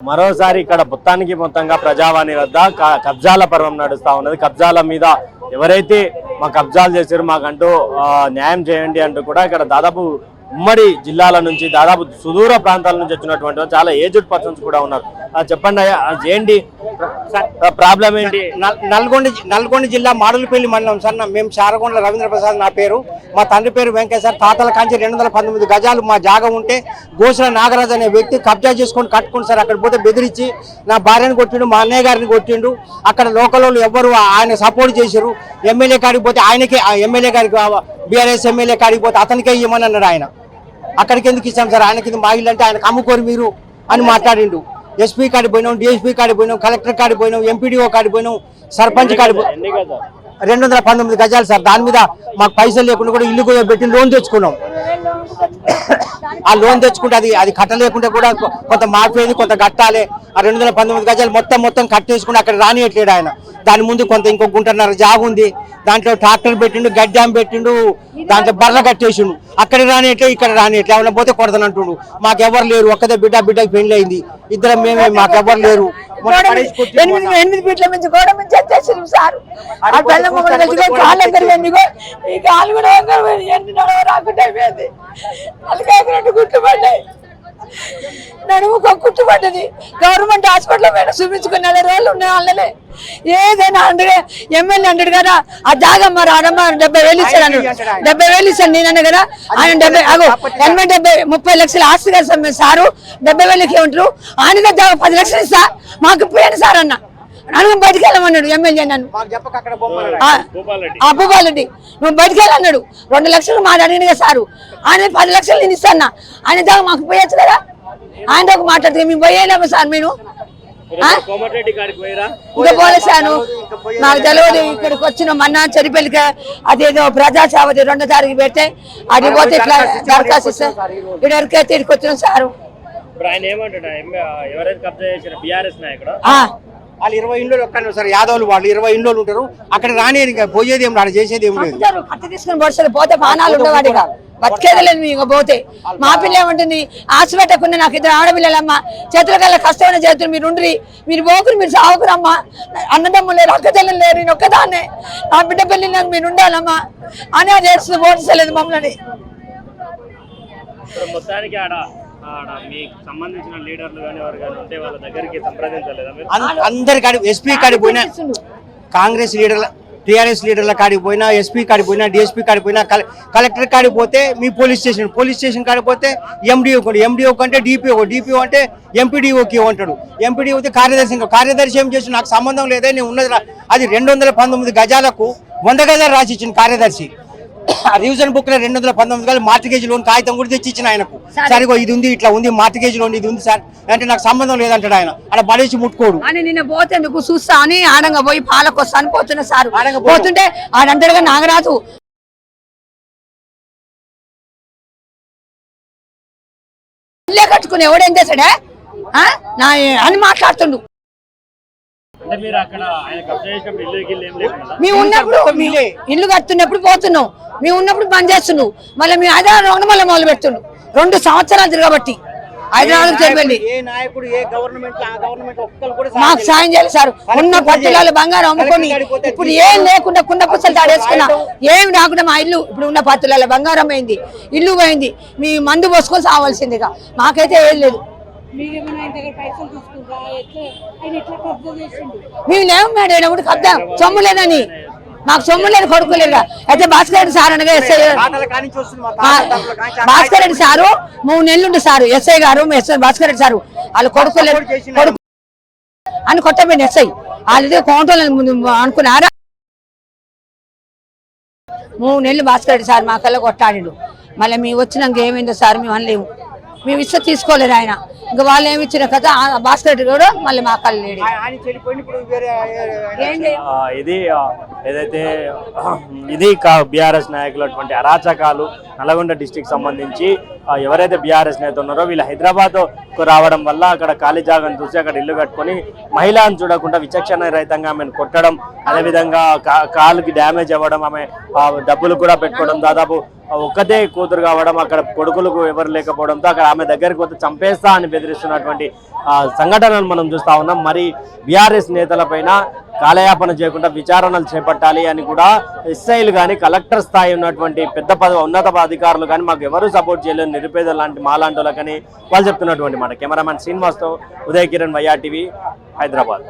మరోసారి ఇక్కడ మొత్తానికి మొత్తంగా ప్రజావాణి వద్ద క- కబ్జాల పర్వం నడుస్తూ ఉన్నది. కబ్జాల మీద ఎవరైతే మా కబ్జాలు చేశారు మాకంటూ ఆ, న్యాయం చేయండి అంటూ కూడా ఇక్కడ దాదాపు ఉమ్మడి జిల్లాల నుంచి దాదాపు సుదూర ప్రాంతాల నుంచి వచ్చినటువంటి చాలా ఏజ్డ్ పర్సన్స్ కూడా ఉన్నారు. చెప్పండి అయ్యా. ఆ, ఏంటి? ప్రాబ్లం ఏంటి? నల్- నల్గొండ నల్గొండ జిల్లా మాడులపల్లి మండలం సార్. మేము చారగొండ రవీంద్ర ప్రసాద్ నా పేరు. మా తండ్రి పేరు వెంకయ్య సార్. తాతల కాంచి రెండు వందల పంతొమ్మిది గజాలు మా జాగం ఉంటే గోసుల నాగరాజు అనే వ్యక్తి కబ్జా చేసుకొని కట్టుకుని సార్ అక్కడ పోతే బెదిరించి నా భార్యను కొట్టిండు మా అన్నయ్య గారిని కొట్టిండు. అక్కడ లోకల్ వాళ్ళు ఆయన సపోర్ట్ చేశారు ఎమ్మెల్యే కాడికి పోతే ఆయనకే ఆ ఎమ్మెల్యే గారికి బీఆర్ఎస్ ఎమ్మెల్యే కాడికి పోతే అతనికే ఇవ్వమని అన్నాడు ఆయన. అక్కడికి ఎందుకు ఇచ్చాం సార్? ఆయనకి మా ఇల్లు అంటే ఆయనకు అమ్ముకోరు మీరు అని మాట్లాడిండు. ఎస్పీ కాడికి పోయినాం డిఎస్పీ కాడికి పోయినాం కలెక్టర్ కాడికి పోయినాం ఎంపీడీఓ కాడికి పోయినాం సర్పంచ్ కాడికి రెండు వందల పంతొమ్మిది గజాలు సార్. దాని మీద మాకు పైసలు లేకుండా కూడా ఇల్లు కూడా పెట్టి లోన్ తెచ్చుకున్నాం. ఆ లోన్ తెచ్చుకుంటే అది అది కట్టలేకుంటే కూడా కొంత మాఫీ కొంత కట్టాలి. ఆ రెండు వందల పంతొమ్మిది గజాలు మొత్తం మొత్తం కట్టేసుకుని అక్కడ రానియట్లేడు ఆయన. దాని ముందు కొంత ఇంకో గుంటన్నర జాగు ఉంది దాంట్లో ట్రాక్టర్ పెట్టిండు గడ్డాం పెట్టిండు దాంట్లో బర్ర కట్టేసిండు. అక్కడ రానియట్లే ఇక్కడ రానియట్లే ఏమైనా పోతే కొడతానంటుండు మాకెవరు లేరు ఒక్కదే బిడ్డ బిడ్డకి పెళ్ళి అయింది ఇద్దరం మేమే మాకెవరు లేరు. ఎనిమిది ఫీట్ల నుంచి గోడ నుంచి ఎత్తేసారు సార్. ఆ కొంచెం కాళ్ళు ఎక్కడికి ఈ కాలు కూడా వంకర పోయింది ఎన్ని నడవ రాకుండా అయిపోయింది. అలకాకినట్టు గుట్టుపడ్డాయి నడుము ఒక కుట్టుపడ్డది గవర్నమెంట్ హాస్పిటల్ మీద చూపించుకుని నెల రోజులు ఉన్నాయి వాళ్ళనే. ఏదైనా అంటే ఎమ్మెల్యే అంటాడు కదా? ఆ జాగా మరి ఆడమ్మ డెబ్బై వేలు ఇచ్చాడు అన్నాడు. డెబ్బై వేలు ఇచ్చాను నేనన్నా కదా? ఆయన డెబ్బై అగో ఎనభై డెబ్బై ముప్పై లక్షల ఆస్తి కదా సార్ మేము సారు? డెబ్బై వేలకి ఏమంటారు? ఆయన దగ్గర పది లక్షలు ఇస్తా. మాకు పోయాను సార్ అన్న? నన్ను బయటికి వెళ్ళమన్నాడు ఎమ్మెల్యే నన్ను మాకు చెప్పక అక్కడ బొమ్మలు ఆ, భూపాలరెడ్డి నువ్వు బయటికి వెళ్ళన్నాడు రెండు లక్షలు మాది అడిగిన కదా సారు. ఆయన పది లక్షలు నేను ఇస్తాను ఆయన దాకా మాకు పోయొచ్చు కదా? ఆయన దాకా మాట్లాడితే మేము పోయేలేము సార్ మేము ఆ? కోమటిరెడ్డి గారికి పోయిరా ఇంకా పోలేసాను నాకు తెలియదు ఇక్కడికి వచ్చిన మొన్న చెరిపెల్లికి అదేదో ప్రజాసేవది రెండో తారీఖు పెడితే అది పోతే ఇట్లా దరఖాస్తు ఇస్తే ఇక్కడ వరకైతే ఇక్కడికి వచ్చినాం సారు. వాళ్ళు ఇరవై ఇండ్లు ఒక్కనే సార్ యాదవులు వాళ్ళు ఇరవై ఇండ్లు ఉంటారు. అక్కడ రాని పోయేది ఏం రాడు చేసేది ఏం లేదు. తీసుకుని పోతే పానాలు ఉండేవాడిగా బతికేది లేదు పోతే. మా పిల్ల ఏమంటుంది? ఆశ పెట్టకుండా నాకు ఇద్దరు ఆడపిల్లలమ్మ. చేతుల కల్లా కష్టమైన చేతులు మీరు ఉండ్రి. మీరు పోకురు మీరు సాగుకురమ్మా. అన్నదమ్ములు లేరు అక్క చెల్లెలు లేరు నేను ఒక్కదాన్నే. నా బిడ్డ పెళ్ళి నాకు మీరు ఉండాలమ్మా. అని అది ఏడుస్తుంది పోటీసలేదు మమ్మల్ని. ఇప్పుడు మొత్తానికి ఆడ ఆడ మీకు సంబంధించిన లీడర్లు కానీ ఎవరు కానీ ఉంటే వాళ్ళ దగ్గరికి సంప్రదించలేదా మీరు? అం- అందరి కాడి ఎస్పీ కాడికి పోయినా కాంగ్రెస్ లీడర్ల టీఆర్ఎస్ లీడర్ల కాడికి పోయినా ఎస్పీ కాడికి పోయినా డిఎస్పీ కాడికి పోయినా కల- కలెక్టర్ కాడికి పోతే మీ పోలీస్ స్టేషన్ పోలీస్ స్టేషన్ కాడికి పోతే ఎండిఓ కూడా ఎండిఓ కంటే డిపిఓ డిపిఓ అంటే ఎంపీడీఓకి అంటాడు. ఎంపీడీఓ అయితే కార్యదర్శి కార్యదర్శి ఏం చేసి నాకు సంబంధం లేదే నేను ఉన్నది అది రెండు వందల పంతొమ్మిది గజాలకు వంద గజాలు రాసి ఇచ్చిన కార్యదర్శి. రివిజన్ బుక్లో రెండు వందల పంతొమ్మిది గజాలు మార్టిగేజ్ లోన్ కాగితం కూడా తెచ్చి ఇచ్చిన ఆయనకు. సరిగో ఇది ఉంది ఇట్లా ఉంది మార్టిగేజ్ లోన్ ఇది ఉంది సార్. అంటే నాకు సంబంధం లేదంటాడు ఆయన. అక్కడ పడేసి ముట్టుకోడు. అని నిన్న పోతేందుకు చూస్తా అని ఆడంగా పోయి పాలకొస్తా అని పోతున్నా సార్. పోతుంటే ఆడంటాడుగా నాగరాజు. కట్టుకుని ఎవడేం చేశాడే? అని మాట్లాడుతుండు అంటే మీరు అక్కడ ఆయన కబ్జా చేసినప్పుడు ఇల్లు గిల్లు ఏం లేకుండా మేము ఉన్నప్పుడు ఇల్లే. ఇల్లు కడుతున్నప్పుడు పోతున్నాం. మేము ఉన్నప్పుడు బంద్ చేస్తున్నావు మళ్ళీ మేము హైదరాబాద్ రెండు మళ్ళీ మొదలు పెడుతున్నాం. రెండు సంవత్సరాలు తిరగబట్టి. హైదరాబాద్ చెప్పండి. ఏ నాయకుడు ఏ గవర్నమెంట్ ఆ గవర్నమెంట్ ఒక్కరు కూడా సాయం మాకు సాయం చేయాలి సార్. ఉన్న పట్టులాలు బంగారం అమ్ముకొని ఇప్పుడు ఏం లేకుండా కుండ పుస్తలు తాడేసుకున్నా ఏం రాకుండా మా ఇల్లు ఇప్పుడు ఉన్న పత్తుల బంగారం అయింది ఇల్లు పోయింది. మీ మందు పోసుకొని సావాల్సిందిగా. మాకైతే ఏం లేదు. మీరేమైనా ఆయన దగ్గర పైసలు తీసుకుంటా ఎట్లా? ఆయన ఎట్లా కబ్జా చేసిండు? మేము లేవు మేడం ఎప్పుడు కబ్దా సొమ్ము లేదని. మాకు సొమ్ము లేని కొడుకోలేదుగా అయితే భాస్కర్ రెడ్డి సార్ అనగా ఎస్ఐ భాస్కర్ రెడ్డి సారు మూడు నెలలుండి సారు. ఎస్ఐ గారు ఎస్ఐ భాస్కర్ రెడ్డి సారు. వాళ్ళు కొడుకోలేదు కొడుకు అని కొట్టబోయింది ఎస్ఐ. వాళ్ళది కౌంటర్ ముందు అనుకున్నారా? మూడు నెలలు భాస్కర్ రెడ్డి సార్ మా కల్లా కొట్టాడు మళ్ళీ మేము వచ్చినాక ఏమైందో సార్ మేము అనలేము. మేము ఇస్తే తీసుకోలేదు ఆయన. ఇంకా వాళ్ళు ఏమి ఇచ్చిన కదా భాస్కర్ రెడ్డి కూడా మళ్ళీ మా కళ్ళు లేడు. ఇది ఏదైతే ఇది కా బీఆర్ఎస్ నాయకులటువంటి అరాచకాలు నల్గొండ డిస్టిక్ సంబంధించి ఎవరైతే బీఆర్ఎస్ నేత ఉన్నారో వీళ్ళు హైదరాబాద్ రావడం వల్ల అక్కడ ఖాళీ జాగాను చూసి అక్కడ ఇల్లు కట్టుకొని మహిళను చూడకుండా విచక్షణ రహితంగా ఆమెను కొట్టడం అదేవిధంగా కా- కాలుకి డ్యామేజ్ అవ్వడం ఆమె డబ్బులు కూడా పెట్టుకోవడం దాదాపు ఒక్కతే కూతురు కావడం అక్కడ కొడుకులకు ఎవరు లేకపోవడంతో అక్కడ ఆమె దగ్గరికి పోతే చంపేస్తా అని బెదిరిస్తున్నటువంటి సంఘటనలు మనం చూస్తా ఉన్నాం. మరి బీఆర్ఎస్ నేతలపైన కాలయాపన చేయకుండా విచారణలు చేపట్టాలి అని కూడా ఎస్ఐలు కానీ కలెక్టర్ స్థాయి ఉన్నటువంటి పెద్ద పద ఉన్నత అధికారులు కానీ మాకు ఎవరు సపోర్ట్ చేయలేదు నిరుపేద లాంటి మాలాంటి వాళ్ళకని వాళ్ళు చెప్తున్నటువంటి మాట. కెమెరామెన్ శ్రీనివాస్తో ఉదయ్ కిరణ్ వైఆర్ టీవీ హైదరాబాద్.